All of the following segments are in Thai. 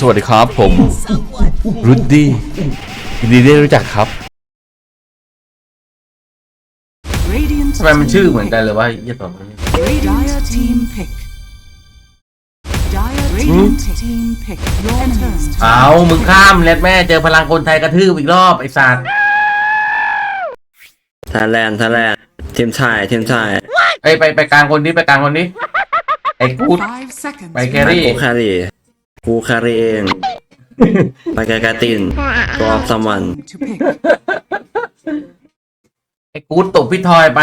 สวัสดีครับผมรุดดี้ยินดีได้รู้จักครับ Radiant ทำไมมันชื่อเหมือนกันเลยวะยี่สองคนนี้ Dire team pick. Dire Radiant team pick. Your turn. เอามึงข้ามเล็ดแม่เจอพลังคนไทยกระทืบอีกรอบไอ้สัตว์ไทยแลนด์ไทยแลนด์ทีมชายทีมชายไอ้ยไปไปกลางคนนี้ไปกลางคนนี้ไอ้กูด Five seconds. ไปแครี่กูคารี กูคารีเองไปไกลกาตินกอล์ฟซัมวัน to pick. ไอ้กูดตบพี่ทอยไป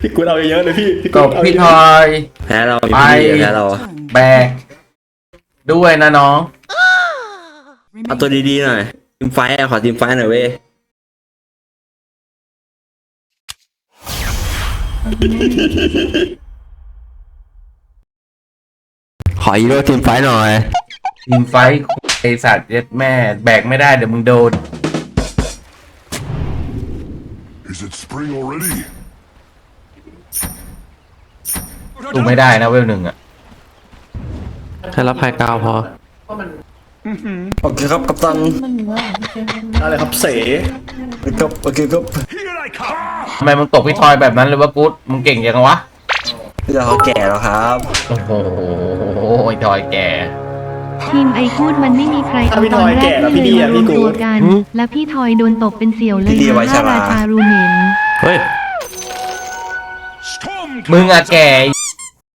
พี่กูเอาเยอะๆเลยพี่พี่ตกูบเอาพี่เยทอะอย แพ้เราไปพี่แพ้เรา Turn. แบกด้วยนะน้องเอาตัว Remaining. ดีๆหน่อยทีมไฟท์อะขอทีมไฟท์หน่อยเว้ย ขอฮีโร่ทีมไฟท์หน่อย ทีมไฟท์ไอสัตว์เย็ดแม่ แบกไม่ได้เดี๋ยวมึงโดน Is it spring already? ดูไม่ได้นะเวลหนึ่งอะแค่รับภายกาวพอ โอเคครับกัปตันอะไรครับเสครับโอเคครับ Here I come! ทำไมมึงตบพี่ทอยแบบนั้นเลยวะกูดมึงเก่งยังวะ พี่เราเขาแก่แล้วครับ โอ้โหไอ้ทอยแกทีมไอพูดมันไม่มีใครถ้าเอาพี่ตทออนยแรแก่กแล้วที่พี่เลดียอะมารพี่วมกูตัวกัน แล้วพี่ทอยโดนตบเป็นเสี่ยวเลยพี่ดีไว้นะพระฉลาด ราชารูเหม็นเฮ้ย Storm มึงอะแก่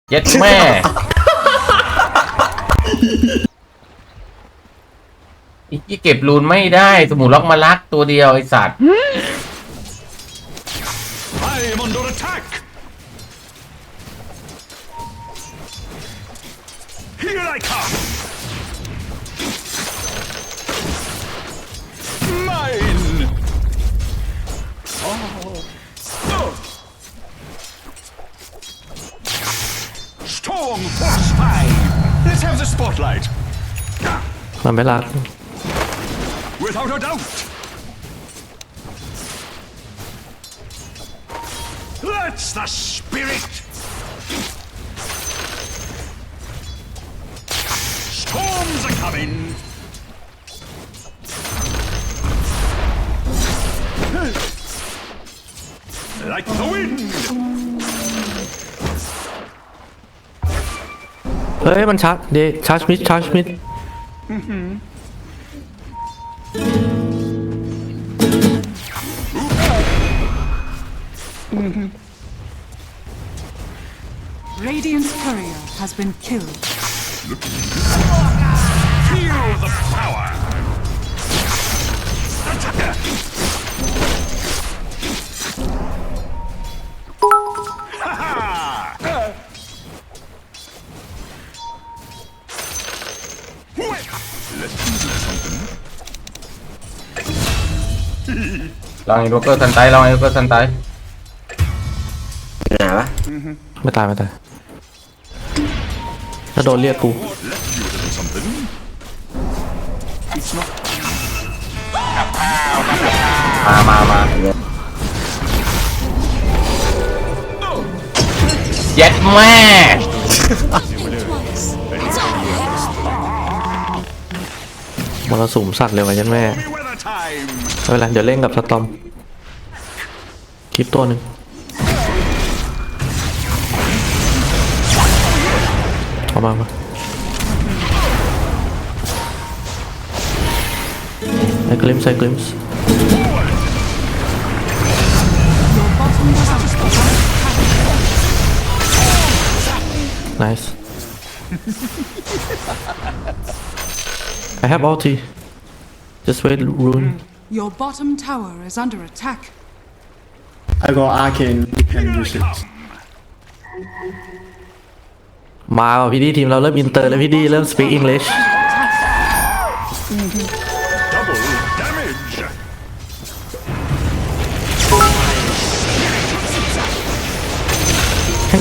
เย็ดแม่ อีกที่เก็บรูนไม่ได้ สมุนล็อกมาลักตัวเดียวไอสัตว์ I am under attack! Here I come! Mine! Oh. Storm Force 5! Let's have the spotlight! Mà Without a doubt! That's the spirit! coming! Like the wind! เฮ้ย มันชาร์จเดชาร์จมิดชาร์จมิด Radiant's courier has been killed. Feel the power! Ha-ha! Let's do something. ลองไอ้โรเกอร์ซันไตลองไอ้โรเกอร์ซันไตอยู่ไหนวะไม่ตายไม่ตายถ้าโดนเรียกกู มามามาเย็ดแม่มรสุมสัตว์เลยว่ะยันแม่ไม่เป็นไรเดี๋ยวเล่นกับสตอมคลิปตัวหนึ่งเอามามาไอ้กลิมส์ไอ้กลิมส์ nice I have ulti just wait rune Your bottom tower is under attack. I got arcane you can use it มาว่ะพี่ดีทีมเราเริ่มอินเตอร์แล้วพี่ดีเริ่ม speak English Double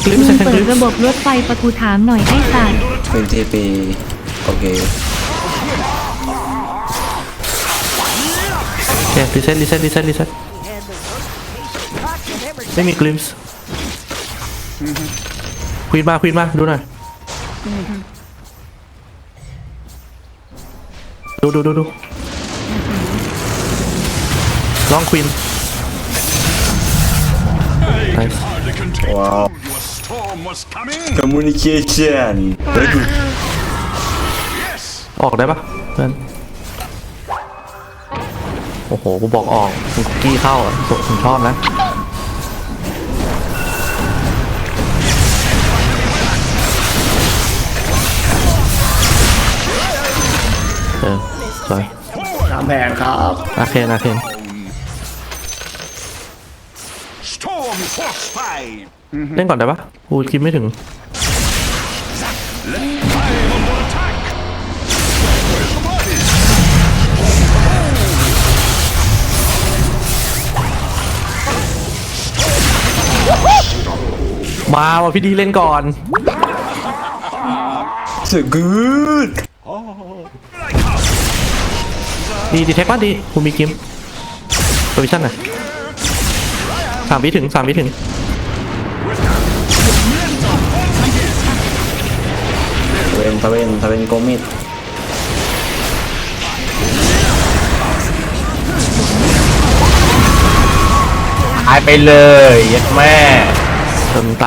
แข่งกลิมมึส์งแข่งเปิกดลิมระบบรถไฟปะกูถามหน่อยไอ้สัตว์เป็นทีปีโอเคโอเครีเซ็ตรีเซ็ตรีเซ็ตรีเซ็ตไม่มีกลิมส์ควีนมาควีนมาดูหน่อยดูดูดูดูลองควิน nice Hardly contain communication very good Yes. ออกได้ปะเพื่อนโอ้โห กูบอกออกคุณคุกกี้เข้าอะผมชอบนะ เออสวยตามแผนครับอาเคนอาเคน เล่นก่อนได้ปะกูคิดไม่ถึง I'm under attack. Where's the body? มาว่ะพี่ดีเล่นก่อน so good ดีดีเทคป่ะดีคุณมีกิมโพซิชั่นหน่อยสามวิถึงสามวิถึง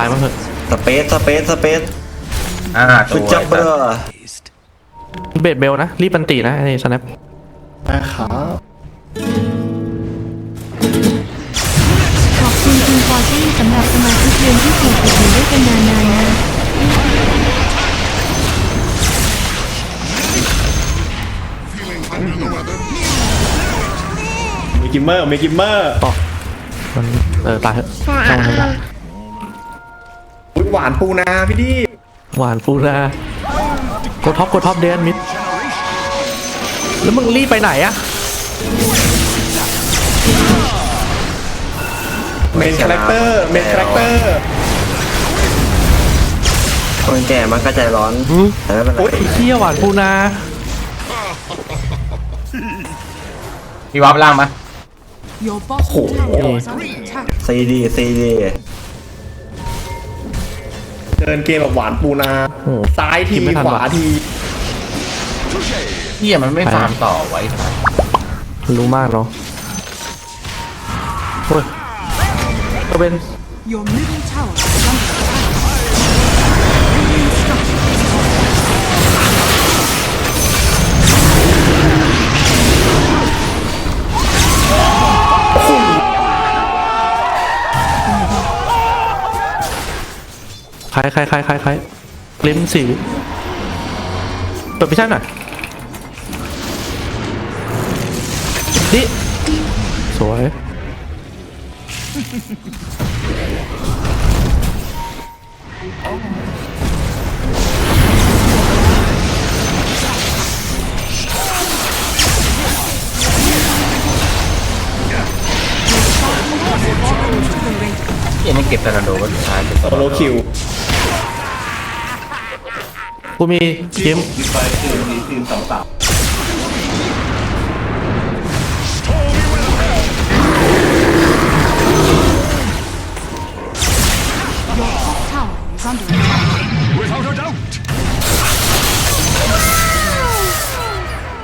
งเถอะสเปซสเปซสเปซอ่าตัสุดวจับเบอร์เบดเบลนะ รีบปันตีนะไอ้สแนปนะครับขอบคุณคุณฟอร์ตี้สำหรับสมาชิกเดือนที่ถูกติดอยู่ด้วยกันนาน กิมเมอร์มีกิมเมอร์ต่อมันเออตายเถอะช่างมันเถอะอุ๊ยหวานปูนาพี่ดีหวานฟูนาโกท็อปโกท็อปเดนมิด แล้วมึงรีบไปไหนอะเมนคาแรคเตอร์เมนคาแรคเตอร์คนแก่มันก็ใจร้อนแต่ไม่เป็นไรไอ้เหี้ยหวานฟูนาพี่วับล่างมา Your bottom tower is under attack. ซีดีซีดีเดินเกมแบบหวานปูนาโอ้โหซ้ายทีคิดไม่ทันขวาว่ะ ทีเฮียมันไม่ฟาร์มต่อไว้รู้มากเนาะโอ้ยก็เป็น Your middle tower ใครใครใครใครใครลิ้มสีเปิดพิชั่นหน่อยนี่สวยเยนี่เก็บตานาโดวันสุดท้ายเป็นโซโลคิว กูมีกิม tower is under attack. Without a doubt.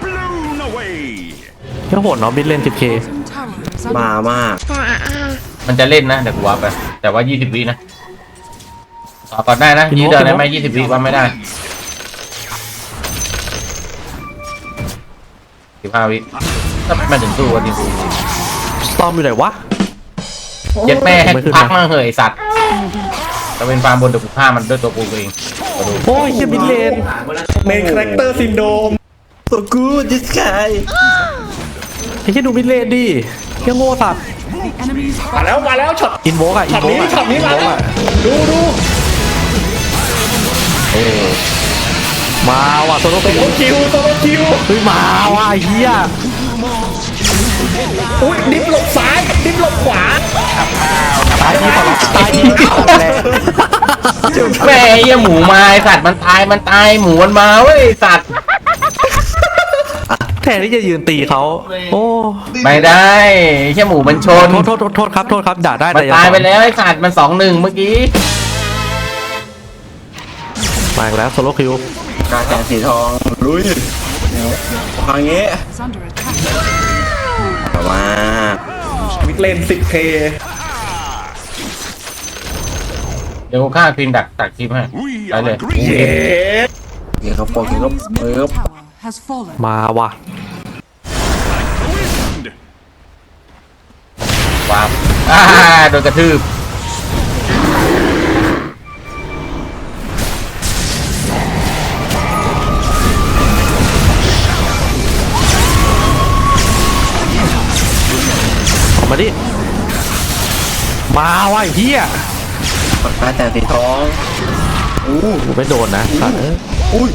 Blown away. เที่ยวโหดเนาะบิดเลน 10k Tower is under มามาก มันจะเล่นนะเดี๋ยวกูวับไปแต่ว่า 20 วินะต่อก่อนได้นะพี่ยืโน้ดตเดินได้พี่โน้ตไหม20 วิวับไม่ได้ 15วิถ้ามาถึงสู้กันจริงสตอมอยู่ไหนวะๆยัดแม่ให้ไม่ขึ้นพักนะมากเหยไอ้สัตว์จะเป็นฟาร์มบนเดี๋ยวกูฆ่ามันด้วยตัวกูเองมาดูโอ้ยเฮียบิดเลนเมนคาแรคเตอร์ซินโดม so good this guy ไอ้เฮียดูบิดเลนดิเฮียโง่สัตว์ the enemy's มาแล้วมาแล้วช็อตอินโวกอะอิช็อนตโวนี้กอะช็อตนี้มาแล้วดูดู มาว่ะโซโลโซโลคิวโซโลคิวเฮ้ยมาว่ะไอ้เฮียอุ้ยดิฟหลบซ้ายดิฟหลบขวาตายทีขอรับตายทีแรงแม่ไอ้เหี้ยหมูมาไอ้สัตว์มันตายมันตายหมูมันมาเว้ยไอ้สัตว์แทนที่จะยืนตีเขาโอ้ไม่ได้ไอ้เหี้ยหมูมันชนโทษโทษโทษโทษครับโทษครับด่าได้มันแต่อย่ตายไปสอนแล้วไอ้สัตว์มันสองหนึ่งเมื่อกี้ มาอีกแล้วโซโลคิวกาแสงสีทองลุยฟังงี้ Is under attack. แต่ว่ามิดเลน 10k เดี๋ยวกูฆ่าควีนดักตักคลิปให้ We ไป are เลย agreed. เกี่ยวกับโปรกินก็ Enemy's เอ middle อ tower has fallen. มาว่ะ The wind. วาบอ่าโดนกระทืบ มาดิมาว่ะไอ้เฮียปากกาแต่สีทองกูไม่โดนนะสัตว์เอ้ยอุ้ย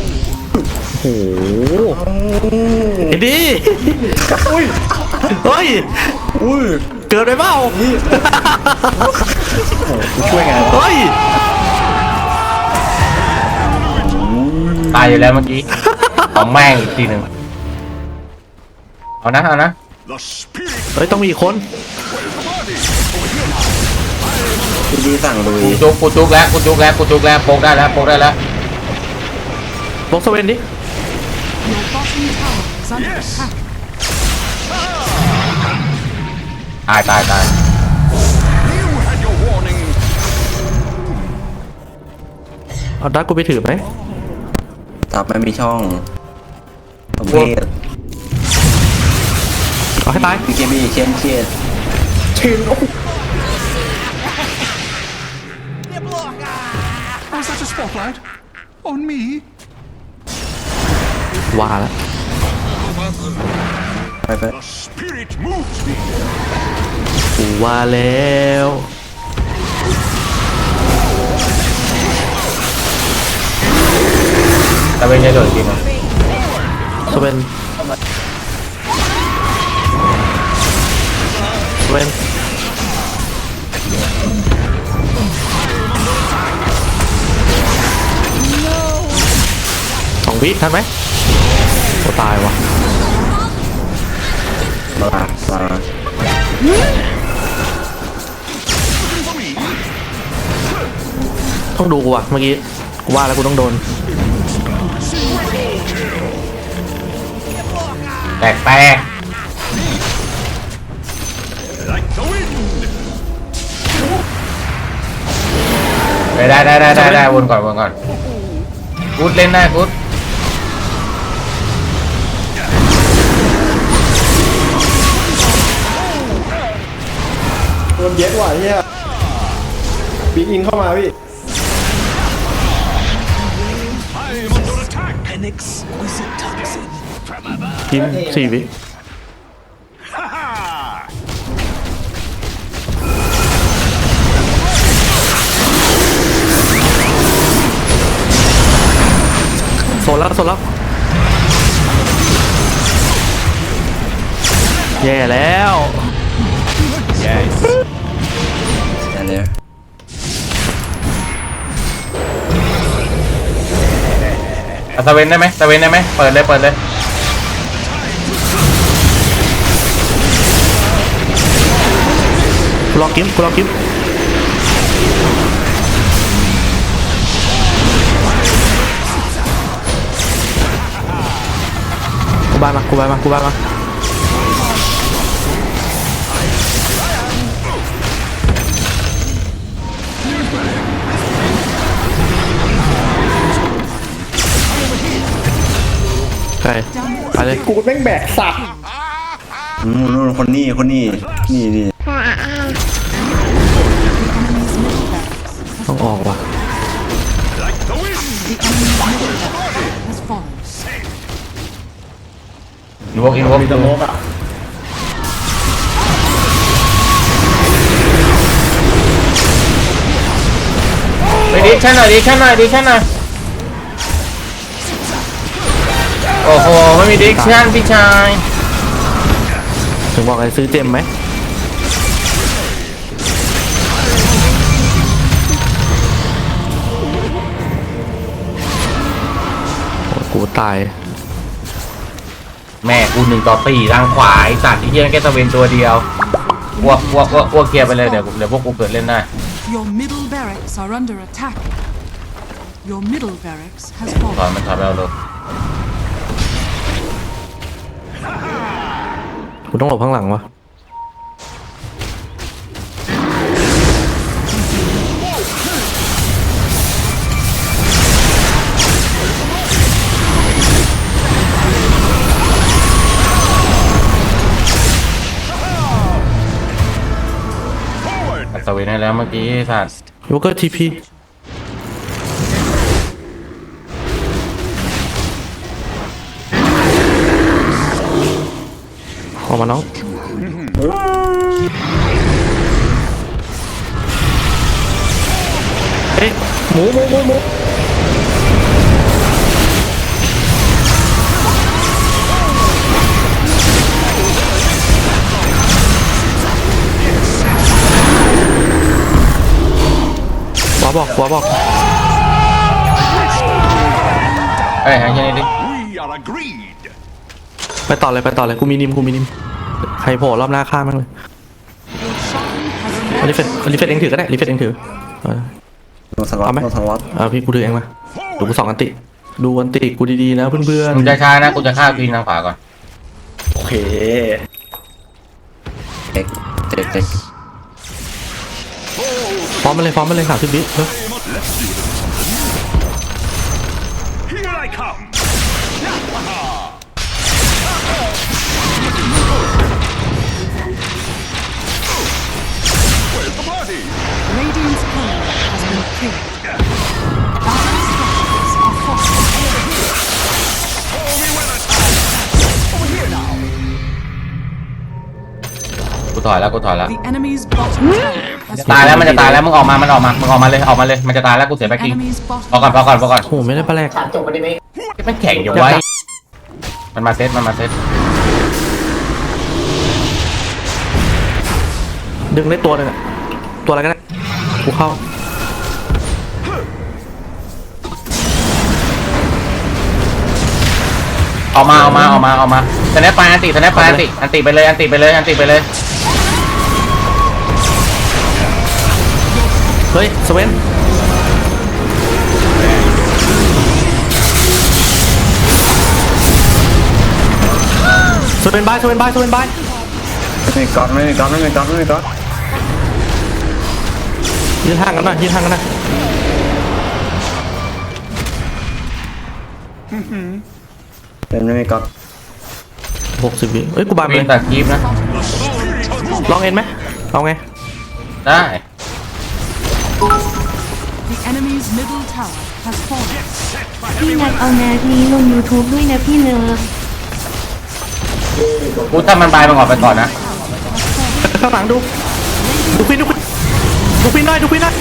โอ้โหไอ้ดิอุ้ยเฮ้ยอุ้ยเกิดไปเปล่าช่วยไงเฮ้ยตายอยู่แล้วเมื่อกี้ของแม่งอีกทีหนึ่งเอานะเอานะ The spirit เฮ้ยต้องมีอีกคนพี่ดีสั่งลุยกูจุกกูจุกแล้วกูจุกแล้วกูจุกแล้วโปกได้แล้วโปกได้แล้วบล็อกสเวนดิ Your bottom tower is under attack. ตายตายตาย you had your warning. เอาดักกูไปถือไหมตับไม่มีช่องประเภท เอาให้ตายพีเคบีเชนเชียด Was that a spotlight? On me? ว่าแล้วไปไป The spirit moves me. กูว่าแล้วแต่เป็นยังโดดจริงอะสเวน เวนสองวิทันไหมโอตายวะมามาต้องดูกูว่ะเมื่อกี้กูว่าแล้วกูต้องโดนแตกแตก the wind. ได้ได้ได้ได้ได้ได้วนก่อนวนก่อนกูดเล่นได้กูดโดนเย็ดว่ะเฮียบิ๊กอินเข้ามาพี่ I'm under attack. ทีมสี่วิ นแล้วโซนแล้วแย่แล้วแต่เลยเอาตะเวนได้ไหมตะเวนได้ไหมเปิดเลย เปิดเลย กูรอกิมกูรอกิม บายมากูบายมากูบายมาใช่ไปเลยกูแม่งแบกสัตว์อืมนู่นคนนี้คนนี้นี่นี่ วกอินวกมีแต่โลกอะไปดิชั่นหน่อยดิชั่นหน่อยดิชั่นหน่อยโอ้โหไม่มีดิชั่นพี่ชายถึงบอกไอ้ซื้อเจมไหมโอ้ยกูตาย แม่กูหนึ่งต่อสี่ทางขวาไอสัตว์ที่เยี่ยงแค่ตะเวนตัวเดียวอ้วกอ้วกอ้วกวเคลียไปเลยเดี๋ยวเดี๋ยวพวกกูเกิดเล่นได้ Your อยมันถอแล้วอาเลยกูต้องหลบข้างหลังวะ วินให้แล้วเมื่อกี้สัตว์โยเกิร์ตทีพีออกมาน้องเอ๊ะหมูหมูหมูหมู วบอกหัวบอกเอ้ยให้แค่นี้ดิ We are agreed. ไปต่อเลยไปต่อเลยกูมีนิมกูมีนิมใครโผล่รอบหน้าฆ่ามันเลยอันนี้เฟดอันนี้เฟดเองถือก็ได้อันนี้เฟดเองถือเออ โดนสล็อตเอาไหม โดนสล็อตเอาพี่กูถือเองมาดูกูสองอันติ ดูอันติกูดีๆนะเพื่อนมึงจะช้านะกูจะฆ่าควีนทางขวาก่อนโอเคเด็กเด็กเด็ก ๆพร้อมมาเลยพร้อมมาเลยสามสิบวิเฮ้ย Cô thổi lại, cô thổi lại. The enemy's bottom tower has ตายแล้วมันจะตายแล้วมึงออกมา มันออกมา มึงออกมาเลยออกมาเลย มันจะตายแล้วกูเสียแบ็คกิ้ง enemy's พอ bottom ก่อนพอก่อนพอก่อนโอ้โหไม่ได้ปลาแรกมันแข็งอยู่ไว้ มันมาเซตมันมาเซตดึงได้ตัวหนึงอะตัวอะไรก็ได้กูเข้าออกมาออกมาออกมาออกมาสแนปไปอันติสแนปไปอันติอันติไปเลยอันติไปเลยอันติไปเลย เฮ้ยสเวนสเวนบายสเวนบายสเวนบายไม่มีก๊อตไม่มีก๊อตไม่มีก๊อตไม่มีก๊อตยืนห่างกันหน่อยยืนห่างกันหน่อยเป็นไม่มีก๊อตหกสิบวิเอ้ยกูบายไปวิเลนยตัดคลิปนะ ลองเอ็นไหมเอาไง ได้ The enemy's middle tower has fallen. พี่นัดเอาแนทนี้ลง YouTube ด้วยนะพี่เลิฟกูถ้ามันบายมันออกไปก่อนนะ ข้างหลังดู ดูควินดูควินดูควินหน่อยดูควินหน่อย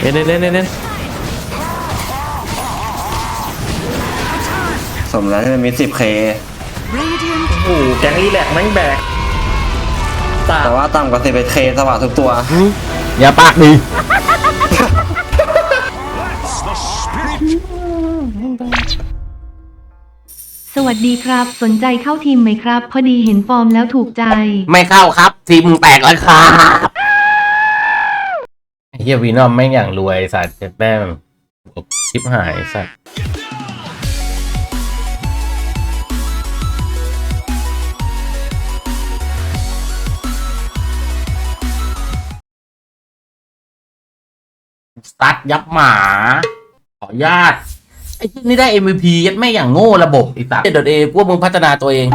เอ็นเอ็นเอ็นเอ็นเอ็น สมแล้วที่มันมีสิบเค Radiant โอ้แกงรีแลกแม่งแบกแต่ว่าต่ำกว่าสิบเคสว่างทุกตัว อย่าปากดีสวัสดีครับ สนใจเข้าทีมไหมครับ พอดีเห็นฟอร์มแล้วถูกใจ ไม่เข้าครับ ทีมมึงแตกแล้วครับเฮียวีนอมไม่งอย่างรวยสัตว์เจ็บแม่งชิบหายสัตว์ สตาร์ทยับหมา ขออนุญาต ไอ้ที่นี่ได้ MVP ยัดไม่อย่างโง่ระบบไอ้สัตว์เดดเอพวกมึงพัฒนาตัวเอง